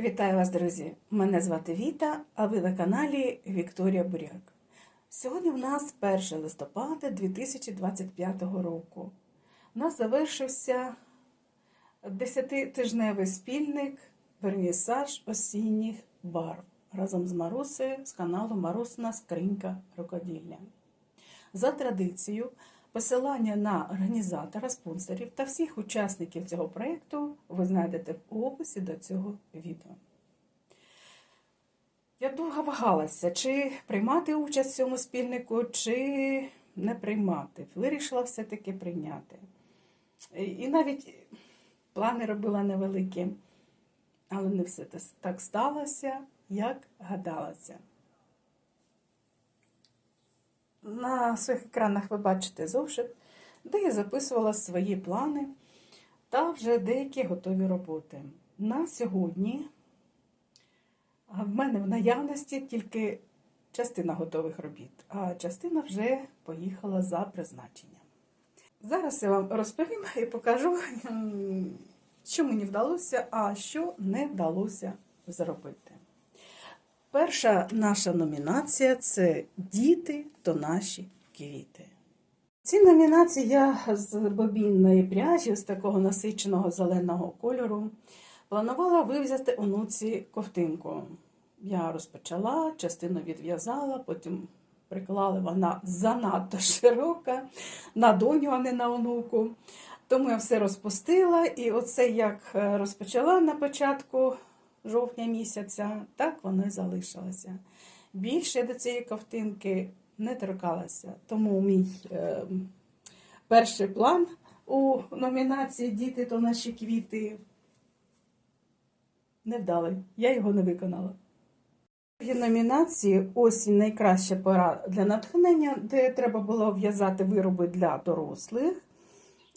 Вітаю вас, друзі! Мене звати Віта, а ви на каналі Вікторія Буряк. Сьогодні в нас 1 листопада 2025 року. У нас завершився 10-тижневий спільник Вернісаж осінніх барв разом з Марусею з каналу Марусна Скринька Рукоділля. За традицією, посилання на організатора, спонсорів та всіх учасників цього проєкту ви знайдете в описі до цього відео. Я довго вагалася, чи приймати участь в цьому спільнику, чи не приймати. Вирішила все-таки прийняти. І навіть плани робила невеликі, але не все так сталося, як гадалося. На своїх екранах ви бачите зошит, де я записувала свої плани та вже деякі готові роботи. На сьогодні в мене в наявності тільки частина готових робіт, а частина вже поїхала за призначенням. Зараз я вам розповім і покажу, що мені вдалося, а що не вдалося зробити. Перша наша номінація це Діти то наші квіти. Ці номінації я з бобінної пряжі, з такого насиченого зеленого кольору, планувала вив'язати онуці ковтинку. Я розпочала, частину відв'язала, потім приклала вона занадто широка, на доню, а не на онуку. Тому я все розпустила, і оце як розпочала на початку жовтня місяця, так воно і залишилося. Більше до цієї ковтинки не торкалася. Тому мій е, перший план у номінації Діти то наші квіти невдалий. Я його не виконала. В номінації осінь найкраща пора для натхнення, де треба було в'язати вироби для дорослих.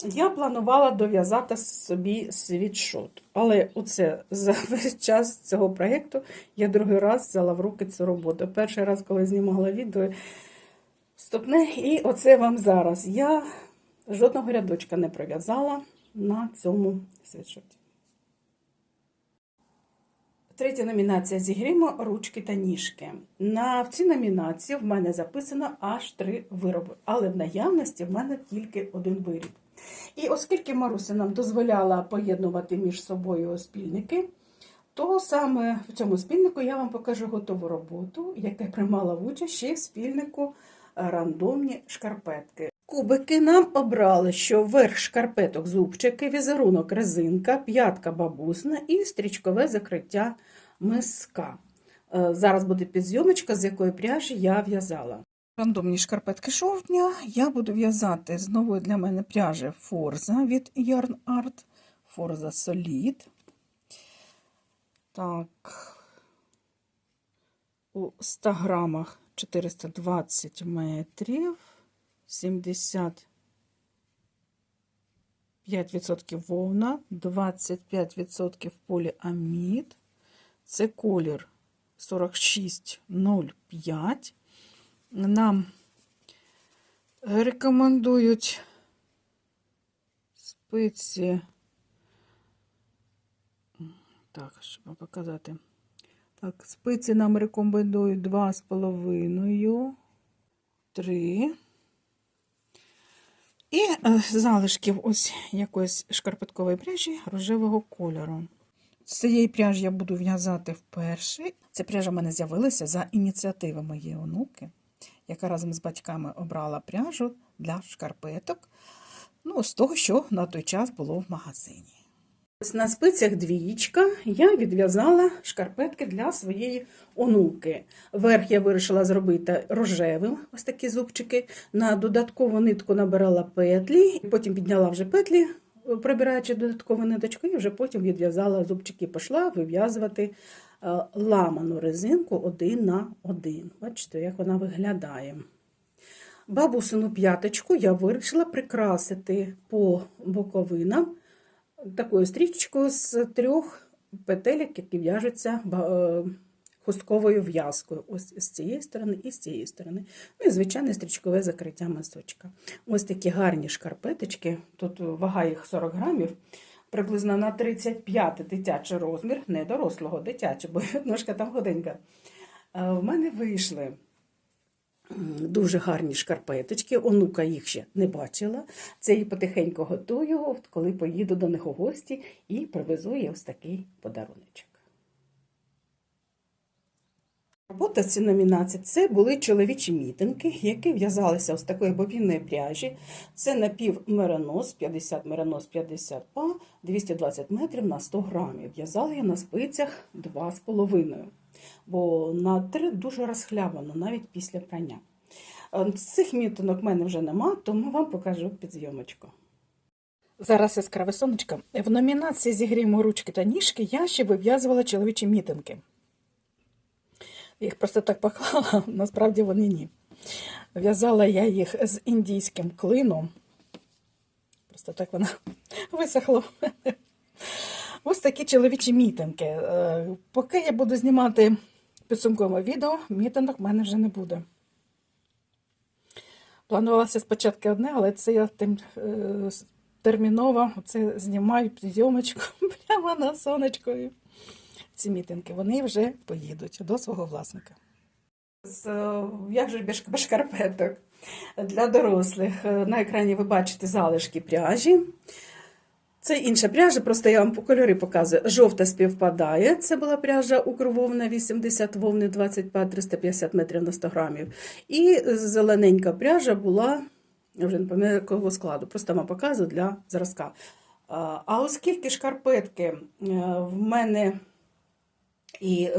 Я планувала дов'язати собі світшот. Але оце за весь час цього проєкту я другий раз взяла в руки цю роботу. Перший раз, коли знімала відео, стопне, і оце вам зараз. Я жодного рядочка не пров'язала на цьому світшоті. Третя номінація зігрімо ручки та ніжки. На цій номінації в мене записано аж три вироби, але в наявності в мене тільки один виріб. І оскільки Маруся нам дозволяла поєднувати між собою спільники, то саме в цьому спільнику я вам покажу готову роботу, яка приймала участь ще в спільнику рандомні шкарпетки. Кубики нам обрали, що верх шкарпеток зубчики, візерунок резинка, п'ятка бабусна і стрічкове закриття миска. Зараз буде підзйомочка, з якої пряжі я в'язала. Рандомні шкарпетки жовтня я буду в'язати з нової для мене пряжі Forza від Yarn Art. Forza Solid. Так, у 100 грамах 420 метрів, 75% вовна, 25% поліамід. Це колір 4605 нам рекомендують спиці, так, щоб вам показати. Так, спиці нам рекомендують 2,5, 3. І залишків ось якоїсь шкарпеткової пряжі рожевого кольору. З цієї пряжі я буду в'язати вперше. Ця пряжа в мене з'явилася за ініціативи моєї онуки, яка разом з батьками обрала пряжу для шкарпеток. Ну, з того, що на той час було в магазині. На спицях двієчка я відв'язала шкарпетки для своєї онуки. Верх я вирішила зробити рожевим, ось такі зубчики. На додаткову нитку набирала петлі, потім підняла вже петлі прибираючи додаткову ниточку, і вже потім відв'язала зубчики, пішла вив'язувати ламану резинку один на один. Бачите, як вона виглядає. Бабусину п'яточку я вирішила прикрасити по боковинам такою стрічкою з трьох петелек, які в'яжуться хустковою в'язкою. Ось з цієї сторони і з цієї сторони. Ну і звичайне стрічкове закриття масочка. Ось такі гарні шкарпеточки. Тут вага їх 40 грамів. Приблизно на 35 дитячий розмір, не дорослого, дитячого, бо ножка там годинка. Е, В мене вийшли дуже гарні шкарпеточки. Онука їх ще не бачила. Це її потихеньку готую, от коли поїду до них у гості і привезу їй ось такий подаруночок. Робота ці номінації це були чоловічі мітинги, які в'язалися з такої бобінної пряжі. Це напів меринос, 50 меринос, 50 па, 220 метрів на 100 грамів. В'язала я на спицях 2,5, бо на 3 дуже розхлябано, навіть після прання. Е, Цих мітинок в мене вже нема, тому вам покажу підзйомочку. Зараз яскраве сонечко. В номінації «Зігріємо ручки та ніжки я ще вив'язувала чоловічі мітинги. Їх просто так поклала, насправді вони ні. В'язала я їх з індійським клином. Просто так вона висохла. в мене. Ось такі чоловічі мітинги. Е, Поки я буду знімати підсумкове відео, мітинок в мене вже не буде. Планувалося спочатку одне, але це я тим, е, терміново це знімаю зйомочку прямо на сонечкою ці мітинги, вони вже поїдуть до свого власника. З, е, як же шкарпеток для дорослих. Е, На екрані ви бачите залишки пряжі. Це інша пряжа, просто я вам по кольорі показую. Жовта співпадає. Це була пряжа укрововна 80 вовни 25 350 метрів на 100 грамів. І зелененька пряжа була, я вже не пам'ятаю якого складу, просто вам показую для зразка. А а оскільки шкарпетки е, в мене і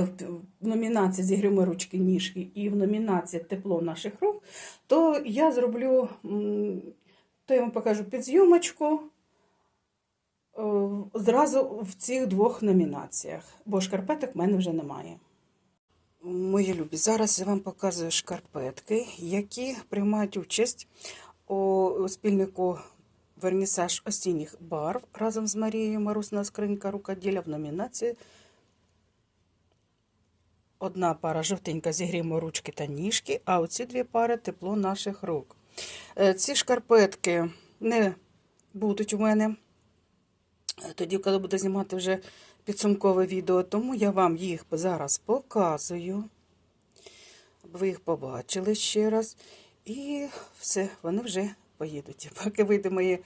в номінації «Зігрімо ручки ніжки і в номінації Тепло наших рук, то я зроблю, то я вам покажу підзйомочку е, зразу в цих двох номінаціях, бо шкарпеток в мене вже немає. Мої любі, зараз я вам показую шкарпетки, які приймають участь у спільнику Вернісаж осінніх барв разом з Марією Марусна скринька рукоділля в номінації Одна пара жовтенька зігріємо ручки та ніжки, а оці дві пари тепло наших рук. Е, Ці шкарпетки не будуть у мене е, тоді, коли буду знімати вже підсумкове відео, тому я вам їх зараз показую, аби ви їх побачили ще раз. І все, вони вже поїдуть. Поки вийде моє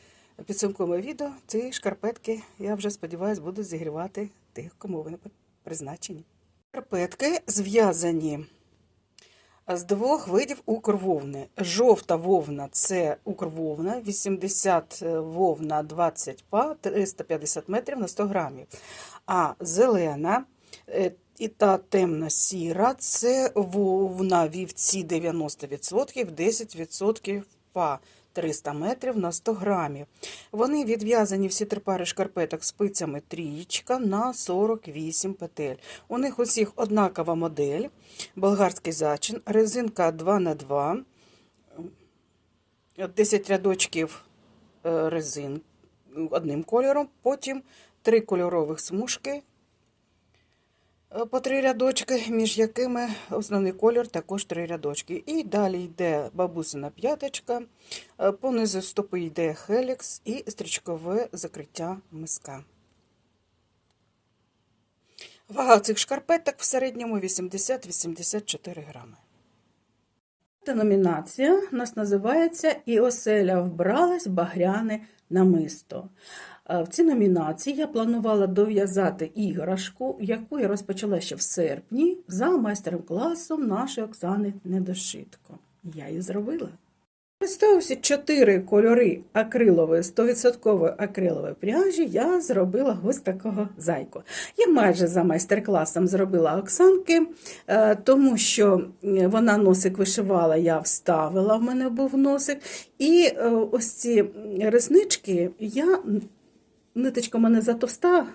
підсумкове відео, ці шкарпетки, я вже сподіваюся, будуть зігрівати тих, кому вони призначені. Шкарпетки зв'язані з двох видів укрвовни. Жовта вовна це укрвовна, 80 вовна 20 па, 350 метрів на 100 грамів. А зелена е, і та темно-сіра це вовна вівці 90%, 10% па. 300 метрів на 100 грамів. Вони відв'язані всі три пари шкарпеток спицями трієчка на 48 петель. У них усіх однакова модель, болгарський зачин, резинка 2х2, 10 рядочків е, резин одним кольором, потім три кольорових смужки по три рядочки, між якими основний колір також три рядочки. І далі йде бабусина п'яточка, е, понизу стопи йде хелікс і стрічкове закриття миска. Вага цих шкарпеток в середньому 80-84 грами. Та номінація у нас називається І оселя вбралась багряне намисто. Е, В цій номінації я планувала дов'язати іграшку, яку я розпочала ще в серпні за майстер-класом нашої Оксани Недошитко. Я її зробила. Використовуючи чотири кольори акрилової, 100% акрилової пряжі, я зробила ось такого зайку. Я майже за майстер-класом зробила Оксанки, е, тому що вона носик вишивала, я вставила, в мене був носик. І е, ось ці реснички я ниточка в мене затовста.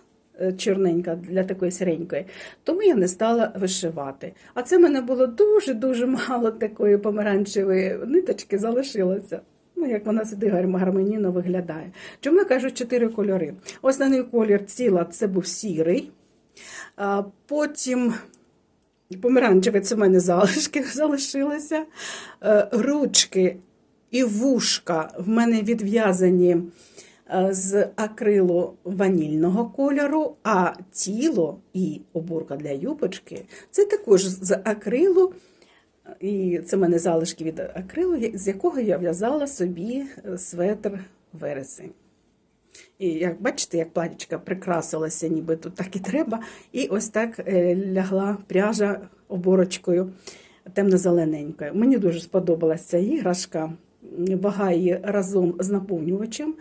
Е, Чорненька для такої серенької, тому я не стала вишивати. А це в мене було дуже-дуже мало такої помаранчевої ниточки залишилося. Ну, як вона сюди гармонійно виглядає. Чому я кажу чотири кольори? Основний колір ціла це був сірий, потім помаранчевий це в мене залишки залишилися. Е, Ручки і вушка в мене відв'язані з акрилу ванільного кольору, а тіло і оборка для юбочки це також з акрилу. І це в мене залишки від акрилу, з якого я в'язала собі е, светр вересень. І як бачите, як платічка прикрасилася, ніби тут так і треба. І ось так е, лягла пряжа оборочкою темно-зелененькою. Мені дуже сподобалася іграшка. Вага її разом з наповнювачем.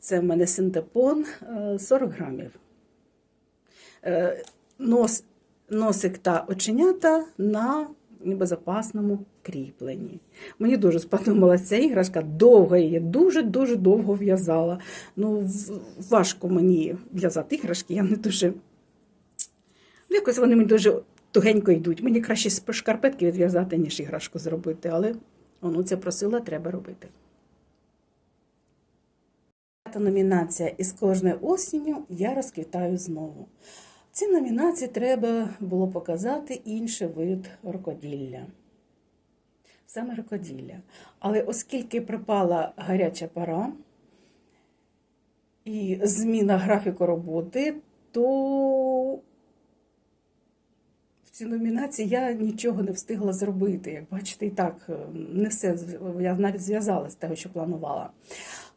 Це в мене синтепон е, 40 грамів. Е, Нос, носик та оченята на безопасному кріпленні. Мені дуже сподобалася ця іграшка, довго її, дуже-дуже довго в'язала. Ну, важко мені в'язати іграшки, я не дуже. Ну, Якось вони мені дуже тугенько йдуть. Мені краще шкарпетки відв'язати, ніж іграшку зробити, але воно це просила, треба робити. П'ята номінація із кожною осінню я розквітаю знову. В цій номінації треба було показати інший вид рукоділля. Саме рукоділля. Але оскільки припала гаряча пора і зміна графіку роботи, то в цій номінації я нічого не встигла зробити. Як бачите, і так е, не все я навіть зв'язала з того, що планувала.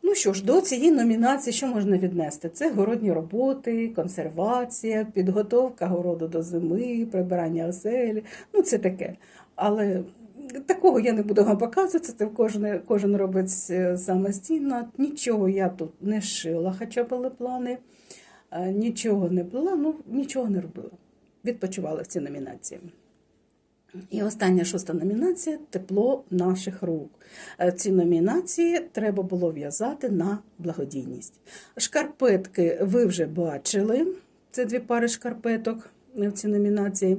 Ну що ж, до цієї номінації що можна віднести? Це городні роботи, консервація, підготовка городу до зими, прибирання оселі. Ну, це таке. Але такого я не буду вам показувати, це кожен, кожен робить е, самостійно. Нічого я тут не шила, хоча були плани. Е, Нічого не плела, ну нічого не робила. Відпочивала в цій номінації. І остання шоста номінація тепло наших рук. Е, Ці номінації треба було в'язати на благодійність. Шкарпетки ви вже бачили. Це дві пари шкарпеток в цій номінації.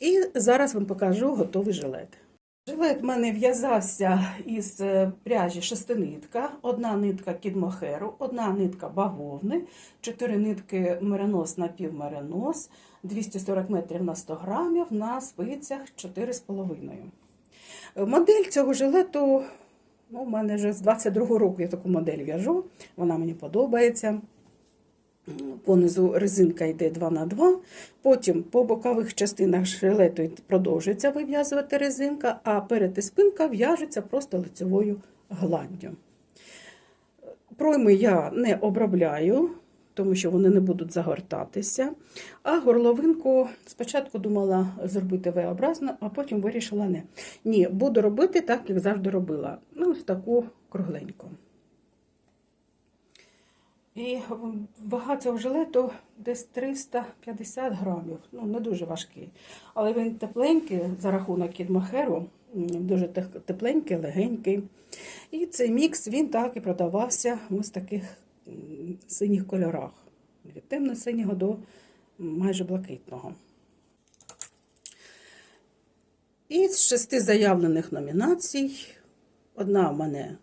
І зараз вам покажу готовий жилет. Жилет в мене в'язався із е, пряжі шестинитка, одна нитка кідмохеру, одна нитка бавовни, чотири нитки меринос на півмеринос, 240 метрів на 100 грамів, на спицях 4,5. Е, Модель цього жилету, ну, в мене вже з 22-го року я таку модель в'яжу, вона мені подобається. Понизу резинка йде 2 на 2 потім по бокових частинах жилету продовжується вив'язувати резинка, а перед і спинка в'яжеться просто лицевою гладдю. Пройми я не обробляю, тому що вони не будуть загортатися. А горловинку спочатку думала зробити V-образно, а потім вирішила не. Ні, буду робити так, як завжди робила. Ну, ось таку кругленьку. І вага цього жилету десь 350 грамів. Ну, не дуже важкий. Але він тепленький за рахунок кідмахеру, дуже тепленький, легенький. І цей мікс він так і продавався в ось таких синіх кольорах. Від темно-синього до майже блакитного. Із шести заявлених номінацій одна в мене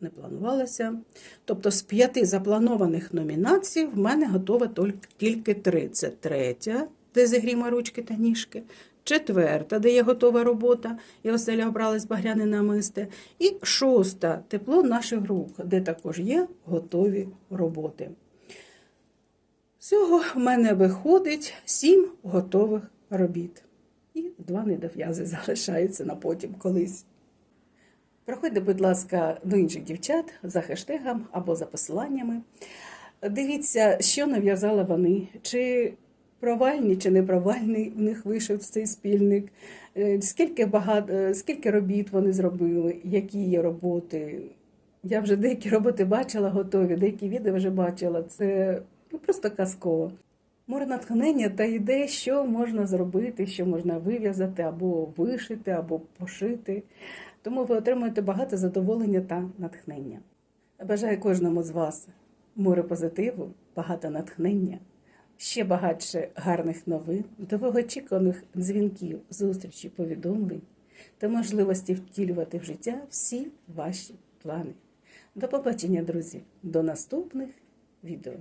не планувалася. Тобто з п'яти запланованих номінацій в мене готова тільки- три. Це третя, де зігріма ручки та ніжки, четверта, де є готова робота, і оселя обрали з багряне намисте, і шоста тепло наших рук, де також є готові роботи. Всього в мене виходить сім готових робіт. І два недов'язи залишаються на потім колись. Проходьте, будь ласка, до інших дівчат за хештегом або за посиланнями. Дивіться, що нав'язали вони, чи провальні, чи не провальний в них вийшов цей спільник, е, скільки, багато, е, скільки робіт вони зробили, які є роботи. Я вже деякі роботи бачила готові, деякі відео вже бачила. Це ну, просто казково. Море натхнення та ідей, що можна зробити, що можна вив'язати, або вишити, або пошити. Тому ви отримуєте багато задоволення та натхнення. Бажаю кожному з вас море позитиву, багато натхнення, ще багатше гарних новин, довгоочікуваних дзвінків, зустрічей, повідомлень та можливості втілювати в життя всі ваші плани. До побачення, друзі, до наступних відео.